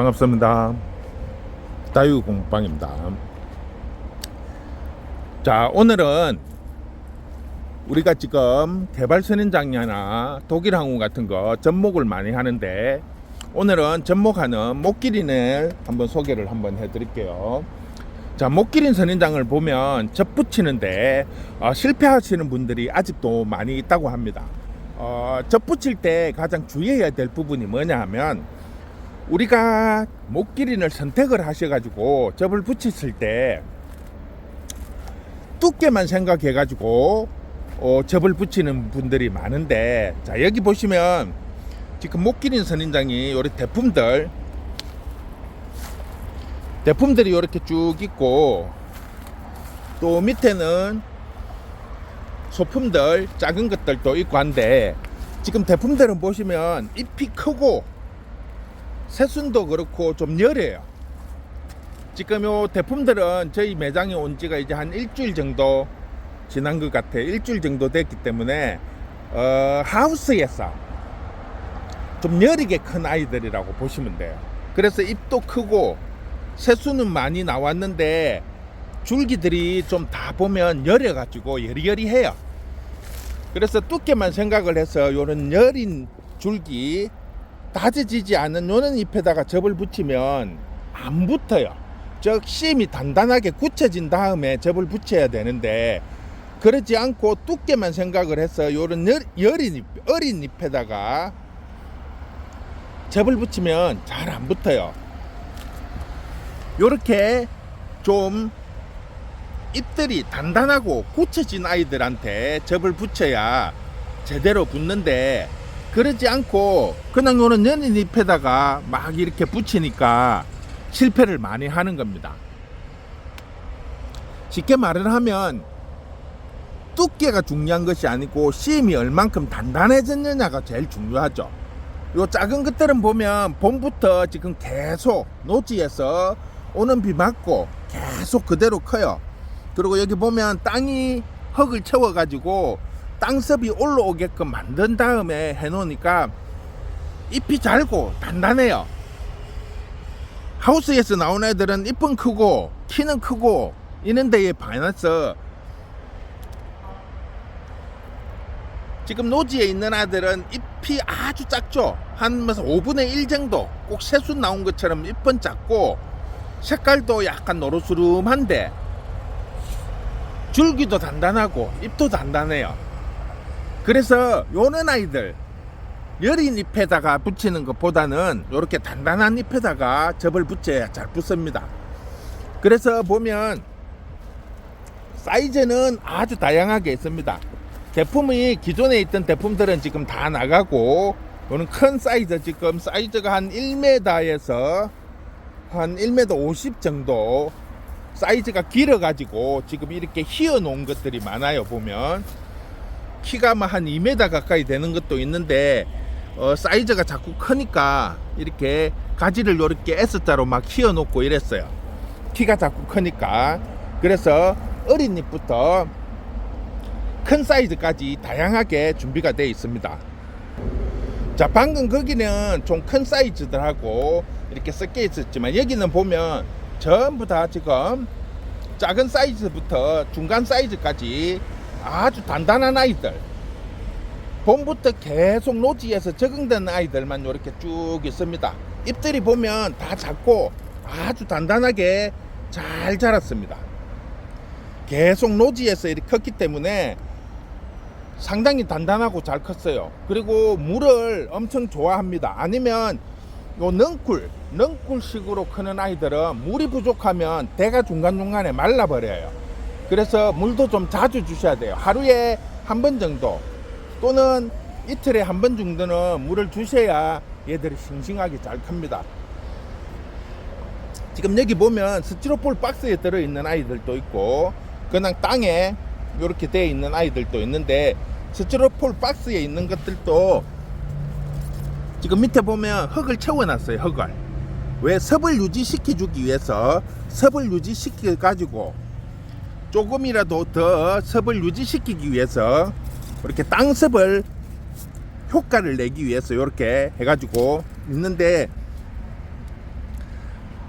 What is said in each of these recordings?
반갑습니다. 다유공방입니다. 자, 오늘은 우리가 지금 개발 선인장이나 독일 항공 같은 거 접목을 많이 하는데 오늘은 접목하는 목기린을 한번 소개를 한번 해드릴게요. 자, 목기린 선인장을 보면 접 붙이는데 어, 실패하시는 분들이 아직도 많이 있다고 합니다. 어, 접 붙일 때 가장 주의해야 될 부분이 뭐냐 하면 우리가 목기린을 선택을 하셔가지고 접을 붙이실 때 두께만 생각해가지고 어, 접을 붙이는 분들이 많은데 자 여기 보시면 지금 목기린 선인장이 요리 대품들 대품들이 이렇게 쭉 있고 또 밑에는 소품들 작은 것들도 있고 한데 지금 대품들은 보시면 잎이 크고 새순도 그렇고 좀 여려요. 지금 요 대품들은 저희 매장에 온 지가 이제 한 일주일 정도 지난 것 같아. 일주일 정도 됐기 때문에 어, 하우스에서 좀 여리게 큰 아이들이라고 보시면 돼요. 그래서 잎도 크고 새수는 많이 나왔는데 줄기들이 좀 다 보면 여려가지고 여리여리해요. 그래서 두께만 생각을 해서 요런 여린 줄기 다져지지 않은 요런 잎에다가 접을 붙이면 안 붙어요. 즉 심이 단단하게 굳혀진 다음에 접을 붙여야 되는데 그러지 않고 두께만 생각을 해서 요런 여, 여린 잎, 어린 잎에다가 접을 붙이면 잘 안 붙어요. 요렇게 좀 잎들이 단단하고 굳혀진 아이들한테 접을 붙여야 제대로 붙는데 그러지 않고 그냥 요런 연인 잎에다가 막 이렇게 붙이니까 실패를 많이 하는 겁니다. 쉽게 말을 하면 두께가 중요한 것이 아니고 씨임이 얼만큼 단단해졌느냐가 제일 중요하죠. 요 작은 것들은 보면 봄부터 지금 계속 노지에서 오는 비 맞고 계속 그대로 커요. 그리고 여기 보면 땅이 흙을 채워가지고 땅섭이 올라오게끔 만든 다음에 해놓으니까 잎이 잘고 단단해요. 하우스에서 나온 애들은 잎은 크고 키는 크고 이런 데에 반해서 지금 노지에 있는 아들은 잎이 아주 작죠. 한 5분의 1 정도. 꼭 새순 나온 것처럼 잎은 작고 색깔도 약간 노르스름한데 줄기도 단단하고 잎도 단단해요. 그래서 요런 아이들 여린 잎에다가 붙이는 것보다는 이렇게 단단한 잎에다가 접을 붙여야 잘 붙습니다. 그래서 보면 사이즈는 아주 다양하게 있습니다. 제품이 기존에 있던 제품들은 지금 다 나가고 이거는 큰 사이즈 지금 사이즈가 한 1m에서 한 1m 50 정도 사이즈가 길어 가지고 지금 이렇게 휘어 놓은 것들이 많아요 보면 키가 뭐한 2m 가까이 되는 것도 있는데 어, 사이즈가 자꾸 크니까 이렇게 가지를 이렇게 S자로 막 휘어 놓고 이랬어요 키가 자꾸 크니까 그래서 어린 잎부터 큰 사이즈까지 다양하게 준비가 되어 있습니다. 자, 방금 거기는 좀 큰 사이즈들하고 이렇게 섞여 있었지만 여기는 보면 전부 다 지금 작은 사이즈부터 중간 사이즈까지 아주 단단한 아이들. 봄부터 계속 노지에서 적응된 아이들만 이렇게 쭉 있습니다. 잎들이 보면 다 작고 아주 단단하게 잘 자랐습니다. 계속 노지에서 이렇게 컸기 때문에 상당히 단단하고 잘 컸어요. 그리고 물을 엄청 좋아합니다. 아니면 요 넝쿨, 넝쿨식으로 크는 아이들은 물이 부족하면 대가 중간중간에 말라버려요. 그래서 물도 좀 자주 주셔야 돼요. 하루에 한 번 정도 또는 이틀에 한 번 정도는 물을 주셔야 얘들이 싱싱하게 잘 큽니다. 지금 여기 보면 스티로폴 박스에 들어있는 아이들도 있고 그냥 땅에 이렇게 되어 있는 아이들도 있는데 스티로폴 박스에 있는 것들도 지금 밑에 보면 흙을 채워놨어요 흙을 왜 섭을 유지시켜 주기 위해서 섭을 유지시켜 가지고 조금이라도 더 섭을 유지시키기 위해서 이렇게 땅섭을 효과를 내기 위해서 이렇게 해가지고 있는데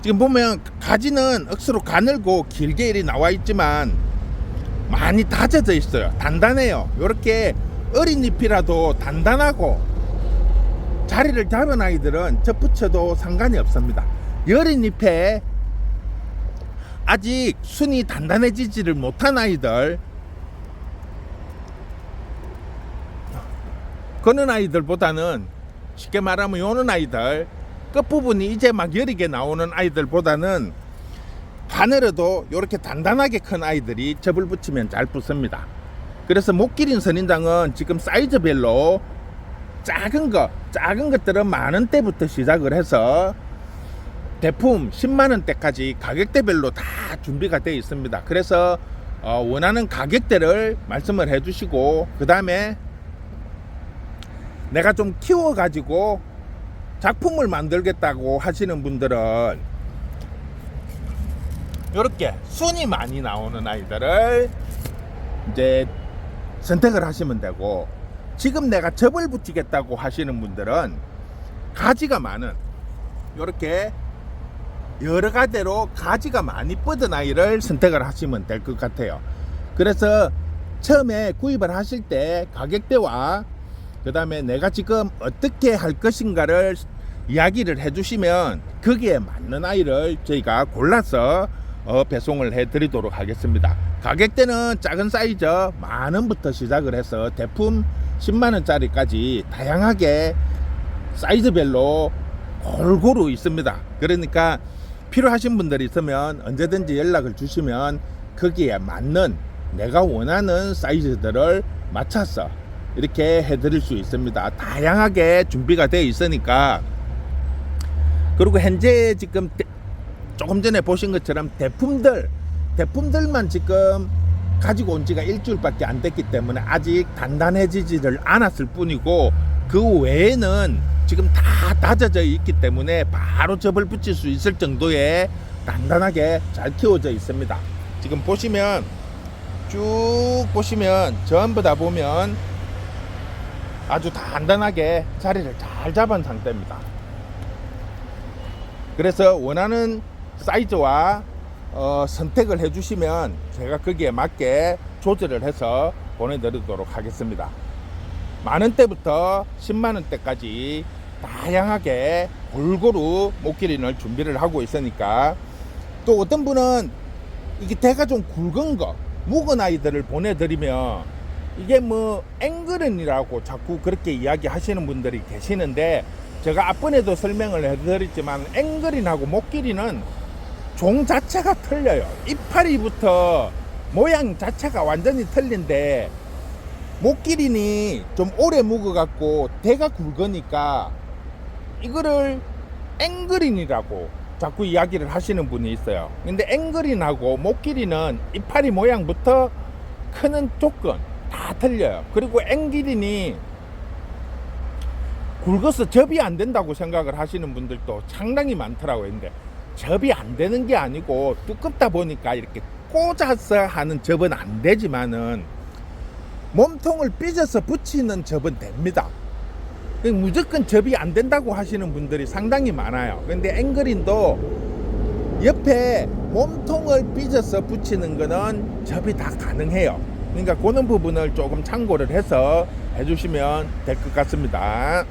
지금 보면 가지는 억수로 가늘고 길게 이리 나와 있지만 많이 다져져 있어요. 단단해요. 이렇게 어린 잎이라도 단단하고 자리를 잡은 아이들은 접붙여도 상관이 없습니다. 여린 잎에 아직 순이 단단해지지를 못한 아이들 그런 아이들보다는 쉽게 말하면 요는 아이들 끝부분이 이제 막 여리게 나오는 아이들보다는 하늘에도 이렇게 단단하게 큰 아이들이 접을 붙이면 잘 붙습니다. 그래서 못 기린 선인장은 지금 사이즈별로 작은 거, 작은 것들은 만 원대부터 시작을 해서 대품 10만 원대까지 가격대별로 다 준비가 되어 있습니다. 그래서 어, 원하는 가격대를 말씀을 해주시고 그 다음에 내가 좀 키워가지고 작품을 만들겠다고 하시는 분들은 이렇게 순이 많이 나오는 아이들을 이제 선택을 하시면 되고 지금 내가 접을 붙이겠다고 하시는 분들은 가지가 많은 이렇게 여러 가지로 가지가 많이 뻗은 아이를 선택을 하시면 될 것 같아요. 그래서 처음에 구입을 하실 때 가격대와 그 다음에 내가 지금 어떻게 할 것인가를 이야기를 해주시면 거기에 맞는 아이를 저희가 골라서 어, 배송을 해드리도록 하겠습니다. 가격대는 작은 사이즈 만 원부터 시작을 해서 대품 10만 원짜리까지 다양하게 사이즈별로 골고루 있습니다. 그러니까 필요하신 분들이 있으면 언제든지 연락을 주시면 거기에 맞는 내가 원하는 사이즈들을 맞춰서 이렇게 해드릴 수 있습니다. 다양하게 준비가 되어 있으니까 그리고 현재 지금 대- 조금 전에 보신 것처럼 대품들 대품들만 지금 가지고 온 지가 일주일밖에 안 됐기 때문에 아직 단단해지지를 않았을 뿐이고 그 외에는 지금 다 다져져 있기 때문에 바로 접을 붙일 수 있을 정도의 단단하게 잘 키워져 있습니다. 지금 보시면 쭉 보시면 전부 다 보면 아주 단단하게 자리를 잘 잡은 상태입니다. 그래서 원하는 사이즈와 어, 선택을 해주시면 제가 거기에 맞게 조절을 해서 보내드리도록 하겠습니다. 만 원 대부터 10만 원 대까지 다양하게 골고루 목기린을 준비를 하고 있으니까 또 어떤 분은 이게 대가 좀 굵은 거 묵은 아이들을 보내드리면 이게 뭐 앵그른이라고 자꾸 그렇게 이야기하시는 분들이 계시는데 제가 앞번에도 설명을 해드렸지만 앵그린하고 목기린은 종 자체가 틀려요. 이파리부터 모양 자체가 완전히 틀린데 목기린이 좀 오래 묵어갖고 대가 굵으니까 이거를 앵그린이라고 자꾸 이야기를 하시는 분이 있어요. 근데 앵그린하고 목기린은 이파리 모양부터 크는 조건 다 틀려요. 그리고 앵기린이 굵어서 접이 안 된다고 생각을 하시는 분들도 상당히 많더라고요. 근데 접이 안 되는 게 아니고 두껍다 보니까 이렇게 꽂아서 하는 접은 안 되지만은 몸통을 삐져서 붙이는 접은 됩니다. 그러니까 무조건 접이 안 된다고 하시는 분들이 상당히 많아요. 근데 앵그린도 옆에 몸통을 삐져서 붙이는 거는 접이 다 가능해요. 그러니까 그런 부분을 조금 참고를 해서 해주시면 될 것 같습니다.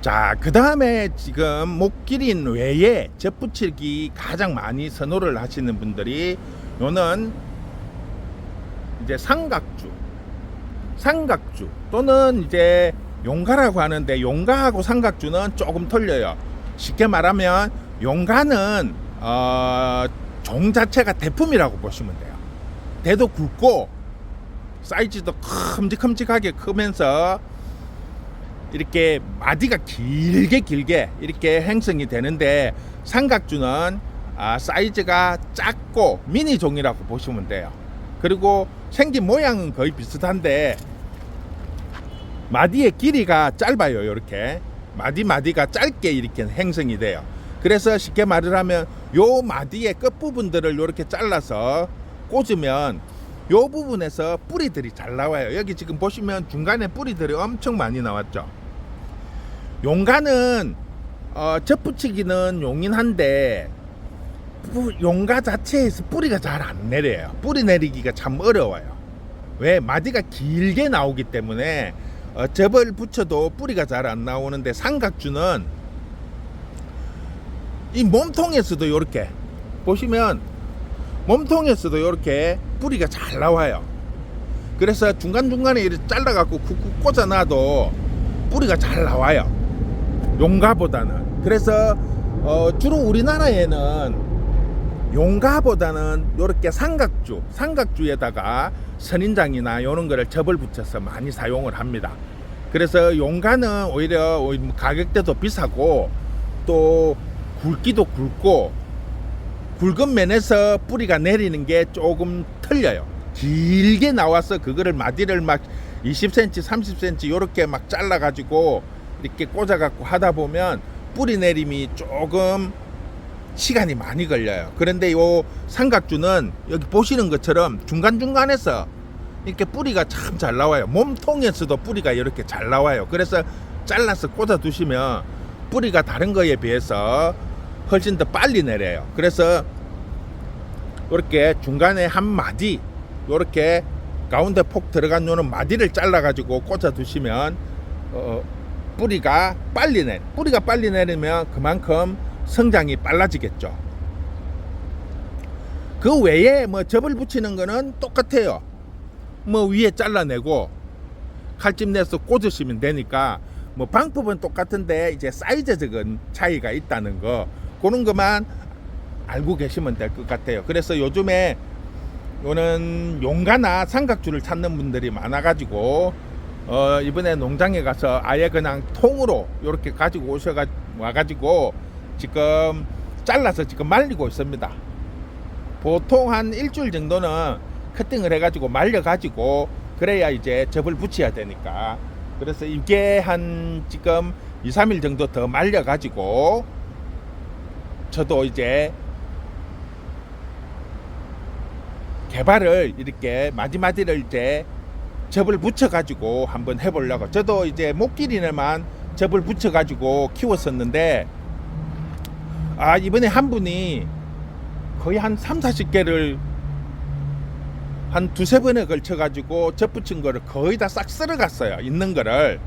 자, 그 다음에 지금 목기린 외에 접붙이기 가장 많이 선호를 하시는 분들이 요는 이제 삼각주, 삼각주 또는 이제 용가라고 하는데 용가하고 삼각주는 조금 틀려요. 쉽게 말하면 용가는 어, 종 자체가 대품이라고 보시면 돼요. 대도 굵고 사이즈도 큼직큼직하게 크면서 이렇게 마디가 길게 길게 이렇게 행성이 되는데 삼각주는 아, 사이즈가 작고 미니 종이라고 보시면 돼요. 그리고 생긴 모양은 거의 비슷한데 마디의 길이가 짧아요. 이렇게 마디 마디가 짧게 이렇게 행성이 돼요. 그래서 쉽게 말을 하면 요 마디의 끝 부분들을 이렇게 잘라서 꽂으면 요 부분에서 뿌리들이 잘 나와요. 여기 지금 보시면 중간에 뿌리들이 엄청 많이 나왔죠. 용가는 어, 접붙이기는 용인한데 뿌- 용가 자체에서 뿌리가 잘 안 내려요. 뿌리 내리기가 참 어려워요. 왜 마디가 길게 나오기 때문에 어, 접을 붙여도 뿌리가 잘 안 나오는데 삼각주는 이 몸통에서도 이렇게 보시면 몸통에서도 이렇게 뿌리가 잘 나와요. 그래서 중간중간에 이렇게 잘라갖고 쿡쿡 꽂아놔도 뿌리가 잘 나와요. 용가보다는. 그래서 어, 주로 우리나라에는 용가보다는 이렇게 삼각주, 삼각주에다가 선인장이나 이런 거를 접을 붙여서 많이 사용을 합니다. 그래서 용가는 오히려 뭐 가격대도 비싸고 또 굵기도 굵고 굵은 면에서 뿌리가 내리는 게 조금 틀려요. 길게 나와서 그거를 마디를 막 20cm, 30cm 이렇게 막 잘라가지고 이렇게 꽂아갖고 하다 보면 뿌리 내림이 조금 시간이 많이 걸려요. 그런데 요 삼각주는 여기 보시는 것처럼 중간중간에서 이렇게 뿌리가 참 잘 나와요. 몸통에서도 뿌리가 이렇게 잘 나와요. 그래서 잘라서 꽂아 두시면 뿌리가 다른 거에 비해서 훨씬 더 빨리 내려요. 그래서 이렇게 중간에 한 마디 이렇게 가운데 폭 들어간 요는 마디를 잘라 가지고 꽂아 두시면 어, 뿌리가 빨리 내 뿌리가 빨리 내리면 그만큼 성장이 빨라지겠죠. 그 외에 뭐 접을 붙이는 거는 똑같아요. 뭐 위에 잘라내고 칼집 내서 꽂으시면 되니까 뭐 방법은 똑같은데 이제 사이즈적인 차이가 있다는 거 그런 것만 알고 계시면 될 것 같아요. 그래서 요즘에 요는 용가나 삼각주를 찾는 분들이 많아가지고 어 이번에 농장에 가서 아예 그냥 통으로 이렇게 가지고 오셔가 와가지고 지금 잘라서 지금 말리고 있습니다. 보통 한 일주일 정도는 커팅을 해가지고 말려가지고 그래야 이제 접을 붙여야 되니까 그래서 이게 한 지금 2, 3일 정도 더 말려가지고 저도 이제 개발을 이렇게 마디마디를 이제 접을 붙여가지고 한번 해보려고 저도 이제 목길이네만 접을 붙여가지고 키웠었는데 아 이번에 한 분이 거의 한 3, 40개를 한 두세 번에 걸쳐 가지고 접 붙인 거를 거의 다 싹 쓸어 갔어요 있는 거를.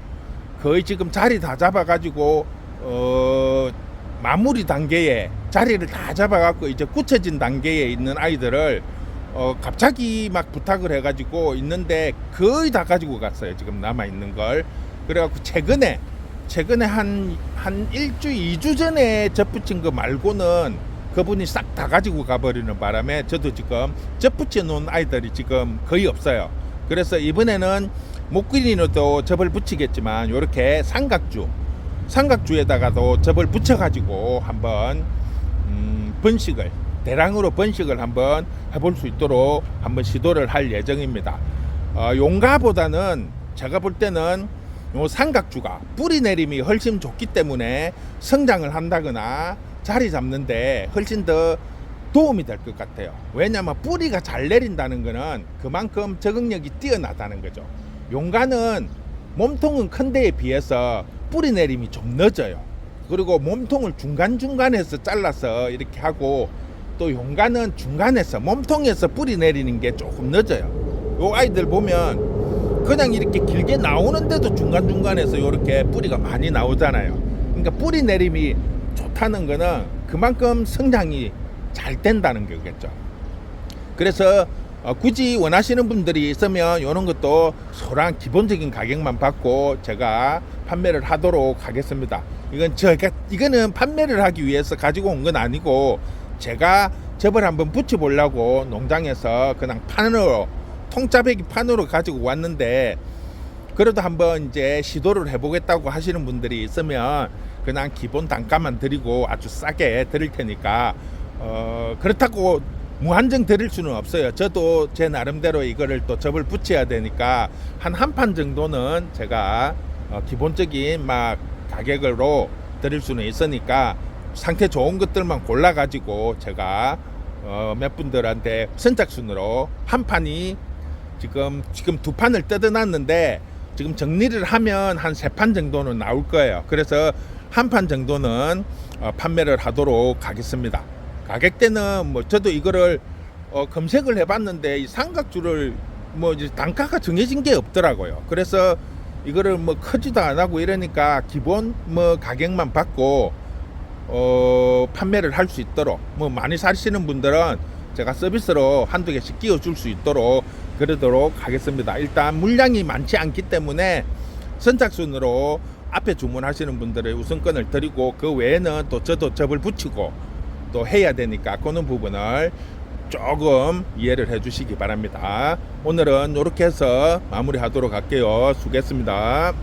거의 지금 자리 다 잡아 가지고 어 마무리 단계에 자리를 다 잡아 갖고 이제 굳혀진 단계에 있는 아이들을 어 갑자기 막 부탁을 해 가지고 있는데 거의 다 가지고 갔어요 지금 남아 있는 걸. 그래 갖고 최근에 최근에 한한 일주 이주 전에 접붙인 거 말고는 그분이 싹 다 가지고 가버리는 바람에 저도 지금 접붙여 놓은 아이들이 지금 거의 없어요 그래서 이번에는 목길이도 접을 붙이겠지만 이렇게 삼각주 삼각주에다가도 접을 붙여가지고 한번 음, 번식을 대량으로 번식을 한번 해볼 수 있도록 한번 시도를 할 예정입니다. 어, 용가보다는 제가 볼 때는 요 삼각주가 뿌리 내림이 훨씬 좋기 때문에 성장을 한다거나 자리 잡는데 훨씬 더 도움이 될 것 같아요. 왜냐하면 뿌리가 잘 내린다는 거는 그만큼 적응력이 뛰어나다는 거죠. 용가는 몸통은 큰 데에 비해서 뿌리 내림이 좀 늦어요. 그리고 몸통을 중간중간에서 잘라서 이렇게 하고 또 용가는 중간에서 몸통에서 뿌리 내리는 게 조금 늦어요. 요 아이들 보면 그냥 이렇게 길게 나오는데도 중간중간에서 이렇게 뿌리가 많이 나오잖아요. 그러니까 뿌리 내림이 좋다는 거는 그만큼 성장이 잘 된다는 거겠죠. 그래서 어, 굳이 원하시는 분들이 있으면 이런 것도 소랑 기본적인 가격만 받고 제가 판매를 하도록 하겠습니다. 이건 제가 이거는 판매를 하기 위해서 가지고 온 건 아니고 제가 접을 한번 붙여 보려고 농장에서 그냥 판으로 통짜배기 판으로 가지고 왔는데 그래도 한번 이제 시도를 해보겠다고 하시는 분들이 있으면 그냥 기본 단가만 드리고 아주 싸게 드릴 테니까 어 그렇다고 무한정 드릴 수는 없어요. 저도 제 나름대로 이거를 또 접을 붙여야 되니까 한 한 판 정도는 제가 어 기본적인 막 가격으로 드릴 수는 있으니까 상태 좋은 것들만 골라 가지고 제가 어 몇 분들한테 선착순으로 한 판이 지금 지금 두 판을 뜯어놨는데 지금 정리를 하면 한 세 판 정도는 나올 거예요. 그래서 한 판 정도는 어, 판매를 하도록 하겠습니다. 가격대는 뭐 저도 이거를 어, 검색을 해봤는데 이 삼각줄을 뭐 이제 단가가 정해진 게 없더라고요. 그래서 이거를 뭐 크지도 안 하고 이러니까 기본 뭐 가격만 받고 어, 판매를 할 수 있도록 뭐 많이 사시는 분들은 제가 서비스로 한두 개씩 끼워줄 수 있도록 그러도록 하겠습니다. 일단 물량이 많지 않기 때문에 선착순으로 앞에 주문하시는 분들의 우선권을 드리고 그 외에는 또 저도 접을 붙이고 또 해야 되니까 그런 부분을 조금 이해를 해 주시기 바랍니다. 오늘은 이렇게 해서 마무리하도록 할게요. 수고했습니다.